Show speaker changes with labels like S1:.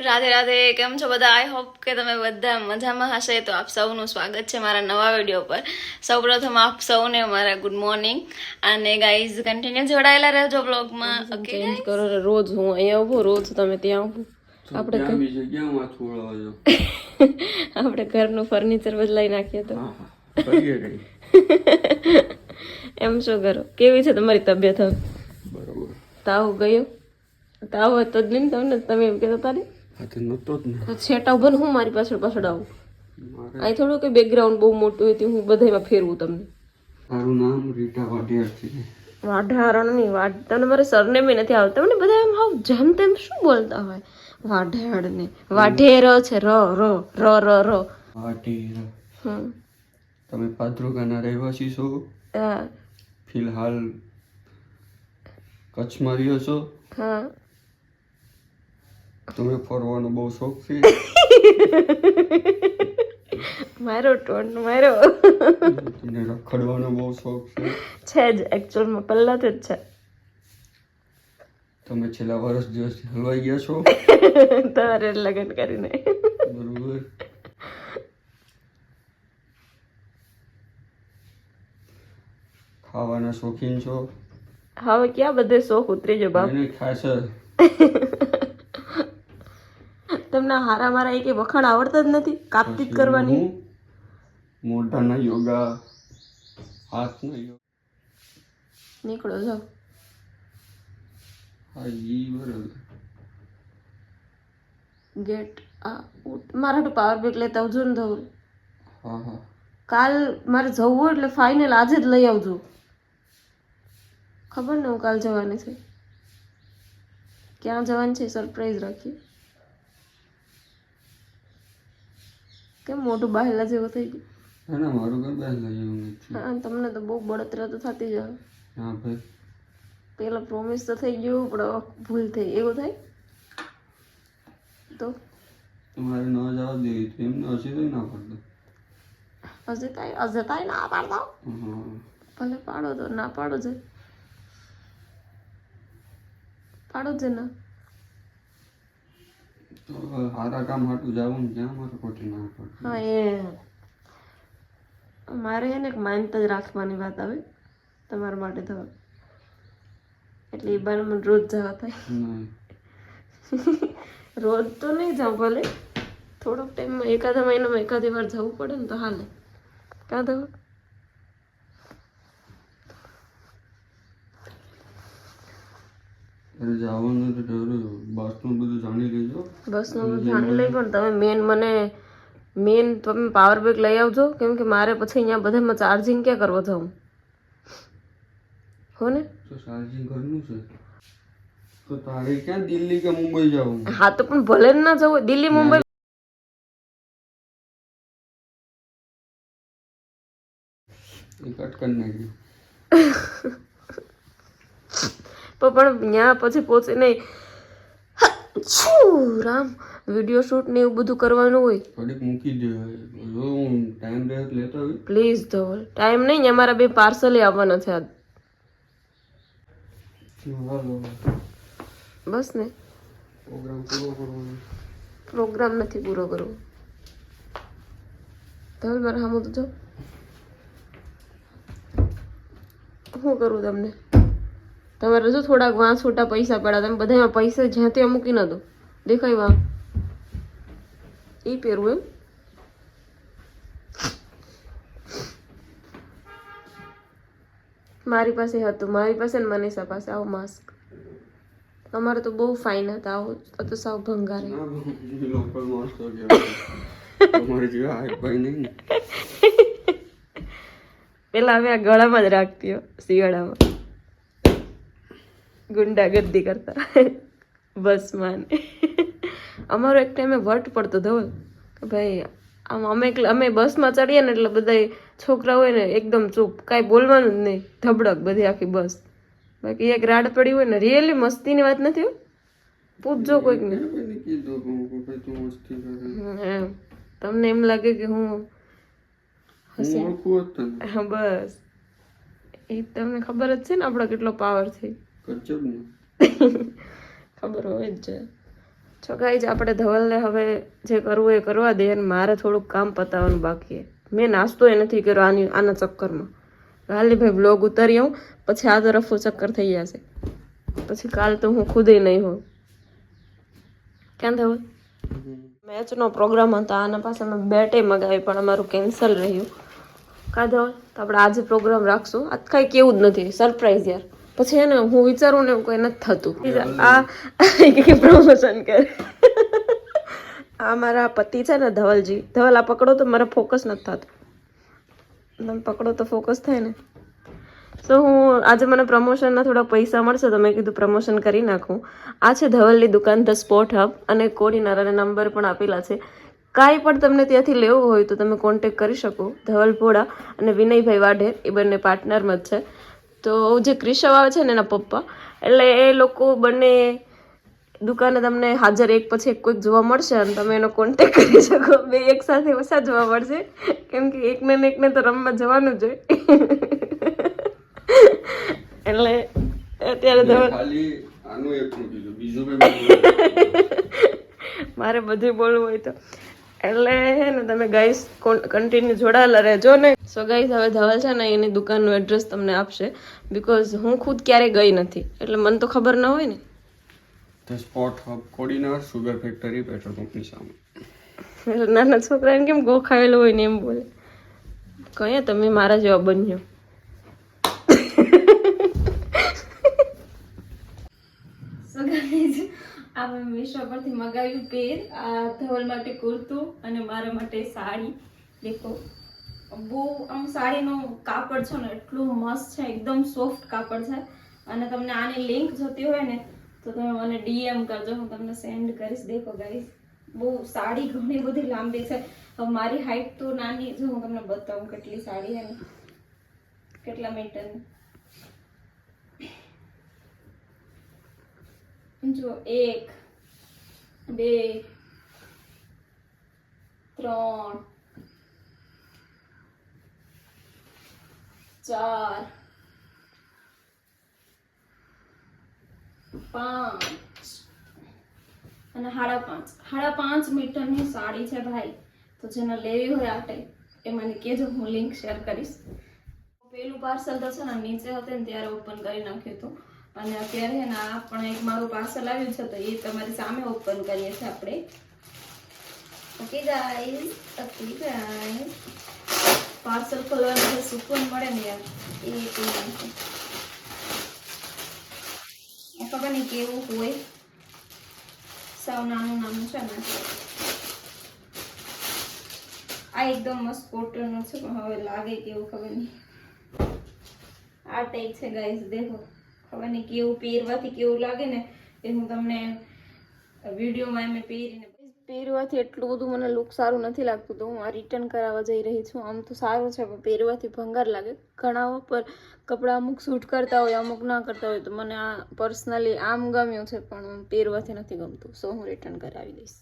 S1: રાધે રાધે કેમ છો બધા? આઈ હોપ કે તમે બધા મજામાં હશે. તો આપ સૌનું સ્વાગત છે મારા નવા વીડિયો પર. સૌપ્રથમ આપ સૌને મારા ગુડ મોર્નિંગ અને ગાઈઝ કન્ટિન્યુ જોડાયેલા રહેજો બ્લોગમાં ઓકે
S2: ચેન્જ કરો રોજ હું અહીંયા ઊભું રોજ તમે ત્યાં ઊભું. આપણે આપણે ઘરનું ફર્નિચર બદલાઈ નાખીએ તો એમ શું કરો? કેવી છે તમારી તબિયત હવે? તાવ ગયો? તાવ હતો જ નહીં ને તમને? તમે એમ કહેતા
S3: આ તો
S2: છેટા ઊભો હું મારી પાછળ પાછળ આવું? અહીં થોડું કે બેકગ્રાઉન્ડ બહુ મોટું હોય હું બધામાં ફેરવું તમને.
S3: મારું નામ રીટા વાઢિયાર છે.
S2: વાઢારણ નહીં વાઢ. તમને મારે સરને બી નથી આવતા તમને બધા એમ હાવ જેમ તેમ શું બોલતા હોય? વાઢેડ ને વાઢેર છે ર ર ર ર ર. વાઢેર.
S3: તમે પાદરોગાના રહેવાસી છો?
S2: હા.
S3: ફિલહાલ કચ્છમાં રહ્યો છો?
S2: હા.
S3: તમે ફરવાનો બહુ શોખ છે?
S2: મારો ટોન મારો.
S3: તમને રખડવાનો બહુ શોખ છે?
S2: છે જ એકચ્યુઅલમાં પહેલાથી જ છે.
S3: તમે છેલ્લા વર્ષ દિવસ હલવાઈ ગયા છો?
S2: તમારે લગ્ન કરીને.
S3: બરોબર. ખાવાના શોખીન છો?
S2: હવે ક્યાં બધે શોખ ઉતરી જો બાપ?
S3: ખાશે
S2: તમને હારા મારા એક વખાણ આવડતા જ નથી કાપતી જ કરવાની.
S3: મોઢાના યોગા હાથના યોગા.
S2: નીકળો જાઓ.
S3: હા ઈ બરોબર.
S2: ગેટ આઉટ મારા તો પાવર બેક લેતા આવજો ને ધવલ.
S3: હા હા.
S2: કાલ મારે જવું હોય એટલે ફાઇનલ આજે જ લઈ આવજો. ખબર ને હું કાલ જવાની છે? ક્યાં જવાની છે? સરપ્રાઈઝ રાખીએ. કેમ મોટું બહારલા જેવું થઈ ગયું?
S3: ના મારું ઘર બહેલા જેવું નથી?
S2: હા તમને તો બહુ બળતરા તો થતી જ
S3: હા ભાઈ.
S2: પેલા પ્રોમિસ તો થઈ ગયું પણ ભૂલ થઈ. એવું થાય? તો?
S3: તમારે ન જવા દેવી તો એમને તો ના પડતો
S2: અજતાય અજતાય ના પાડતો ભલે પાડો તો ના પાડો છે પાડો છે ના.
S3: તો હવે કામ હાટું જવું ક્યાં મારે ખોટી ના પડે.
S2: હા એ. મારે એને માનતા જ રાખવાની વાત આવે. તમારા માટે તો. એટલે એ બાર મને રોજ જવા થાય. રોજ તો નહીં જાઉં ભલે. થોડોક ટાઈમમાં એકાદા મહિનામાં એકાદી વાર જવું પડે ને તો હાલે. કાં તો?
S3: અરે જવાનું તો જરૂર બસનું બધું જાણી લેજો.
S2: બસનું હું જાણી લઈ પણ તમે મેન મને મેન તમે પાવર બેક લઈ આવજો. કેમ કે મારે પછી અહીંયા બધામાં ચાર્જિંગ ક્યાં કરવા જાઉં? હો ને?
S3: તો ચાર્જિંગ ઘરનું છે. તો તારે ક્યાં દિલ્હી કે મુંબઈ જવું?
S2: હા તો પણ ભલે જ ના જવું હોય. દિલ્હી મુંબઈ
S3: એ કટ કરી નાખ્યું.
S2: તો પણ ત્યાં પછી પહોંચે નહીં. છું રામ. વીડિયો શૂટ ને એવું બધું કરવાનું હોય.
S3: મૂકી દે. હું ટાઈમ લેતો
S2: પ્લીઝ ધવલ. ટાઈમ નહીં અમારા બે પાર્સલ આવવાના છે આજ. બસ ને.
S3: પ્રોગ્રામ પૂરો કરવાનો.
S2: પ્રોગ્રામ નથી પૂરો કરવો. ધવલ મારે હામો તો જો. શું કરું તમને? તમારે જો થોડાક વાં છોટા પૈસા પડ્યા તમે બધા પૈસા જ્યાં ત્યાં મૂકી ન દો. દેખાય વા? એ પહેરવું એમ. મારી પાસે હતું. મારી પાસે ને મનીષા પાસે. આવો માસ્ક અમારે તો બહુ ફાઇન હતા. આવો. તો સાવ ભંગારે પેલા હવે આ ગળામાં જ રાખતી શિયાળામાં. ગુંડાગર્દી કરતા. બસ માન. અમારો એક ટાઈમે વટ પડતો ધવલ કે ભાઈ આમ અમે અમે બસમાં ચડીએ ને એટલે બધા છોકરા હોય ને એકદમ ચૂપ. કાંઈ બોલવાનું જ નહીં. ધબડક બધી આખી બસ. બાકી એક રાડ પડી હોય ને રિયલી મસ્તીની વાત નથી પૂછજો કોઈકને. તમને એમ લાગે કે હું બસ. એ તમને ખબર જ છે ને આપણો કેટલો પાવર છે. ખબર હોય જ છે. છો જ આપણે ધવલને હવે જે કરવું એ કરવા દે અને મારે થોડુંક કામ પતાવવાનું બાકી મેં નાસ્તો એ નથી કર્યો આની આના ચક્કરમાં. હાલી ભાઈ બ્લોગ ઉતારી આવું, પછી આ તરફ ચક્કર થઈ જશે. પછી કાલ તો હું ખુદે નહીં હોઉં. ક્યાં ધવલ? મેચનો પ્રોગ્રામ હતો, આના પાસે અમે બેટે મગાવી પણ અમારું કેન્સલ રહ્યું. કાં ધવલ? તો આપણે આજે પ્રોગ્રામ રાખશું. આ કાંઈ કેવું જ નથી. સરપ્રાઈઝ યાર. પછી એને હું વિચારું ને એવું કંઈ નથી થતું. આ પ્રમોશન કરે. આ મારા પતિ છે ને ધવલજી. ધવલ આ પકડો તો મારે ફોકસ નથી થતું. તમે પકડો તો ફોકસ થાય ને. સો હું આજે મને પ્રમોશનના થોડા પૈસા મળશે તો મેં કીધું પ્રમોશન કરી નાખું. આ છે ધવલની દુકાન ધ સ્પોટ હબ અને કોડીનારાને નંબર પણ આપેલા છે. કાંઈ પણ તમને ત્યાંથી લેવું હોય તો તમે કોન્ટેક કરી શકો. ધવલ ભોળા અને વિનયભાઈ વાઢેર. એ બંને પાર્ટનરમાં જ છે. તો જે ક્રિશવ આવે છે ને એના પપ્પા એટલે એ લોકો બંને દુકાને તમને હાજર એક પછી એક કોઈક જોવા મળશે અને તમે એનો કોન્ટેક કરી શકો. બે એક સાથે ઓછા જોવા મળશે. કેમ કે એકને ને એકને તો રમવા જવાનું જ હોય. એટલે અત્યારે મારે બધું બોલવું હોય તો. એટલે હે ને તમે ગાઈસ કન્ટિન્યુ જોડાયેલા રહેજો ને. સો ગાઈસ હવે ધવલ છે ને એની દુકાનનું એડ્રેસ તમને આપશે. બિકોઝ હું ખુદ ક્યારેય ગઈ નથી. એટલે મને તો ખબર ન હોય ને.
S3: The spot hub Kodinar sugar factory petrol company સામે.
S2: એટલે નાના છોકરાને કેમ ગોખાયેલો હોય ને એમ બોલે. કયા તમે મારા જેવા બન્યો.
S1: સો ગાઈઝ આ મેં મીશો પરથી મગાવ્યું પેર, આ ધવલ માટે કુર્તું અને મારા માટે સાડી. દેખો, બહુ આમ સાડીનું કાપડ છે ને, એટલું મસ્ત છે, એકદમ સોફ્ટ કાપડ છે. અને તમને આની લિંક જોતી હોય ને, તો તમે મને ડીએમ કરજો, હું તમને સેન્ડ કરીશ. દેખો ગાઈશ બહુ સાડી ઘણી બધી લાંબી છે. હવે મારી હાઈટ તો નાની, જો હું તમને બતાવું કેટલી સાડી છે કેટલા મીટરની જો એક, બે, ત્રણ, ચાર, પાંચ અને સાડા પાંચ. સાડા પાંચ મીટરની સાડી છે ભાઈ. તો જેને લેવી હોય આ ટાઈપ એ મને કહેજો, હું લિંક શેર કરીશ. પેલું પાર્સલ તો ને નીચે હતું ને ત્યારે ઓપન કરી નાખ્યું હતું. અને અત્યારે ને પણ એક મારું પાર્સલ આવ્યું છે, તો એ તમારી સામે ઓપન કરીએ છીએ આપણે. Okay guys okay guys parcel ખોલવાનું જે સુકૂન મળે ને યાર. એ ખબર નહીં કેવું હોય. સાવ નાનું નાનું છે ને. આ એકદમ મસ્ત કોટનનું છે હવે લાગે કેવું ખબર નહીં. આ ટાઈપ છે ગાઈઝ દેખો. ખબર નહીં કેવું પહેરવાથી કેવું લાગે ને એ હું તમને વિડીયોમાં એમ પહેરીને
S2: પહેરવાથી એટલું બધું મને લુક સારું નથી લાગતું તો હું આ રિટર્ન કરાવવા જઈ રહી છું. આમ તો સારું છે, પણ પહેરવાથી ભંગાર લાગે. ઘણા પર કપડાં અમુક સૂટ કરતા હોય, અમુક ના કરતા હોય તો મને આ પર્સનલી આમ ગમ્યું છે, પણ પહેરવાથી નથી ગમતું. સો હું રિટર્ન કરાવી દઈશ.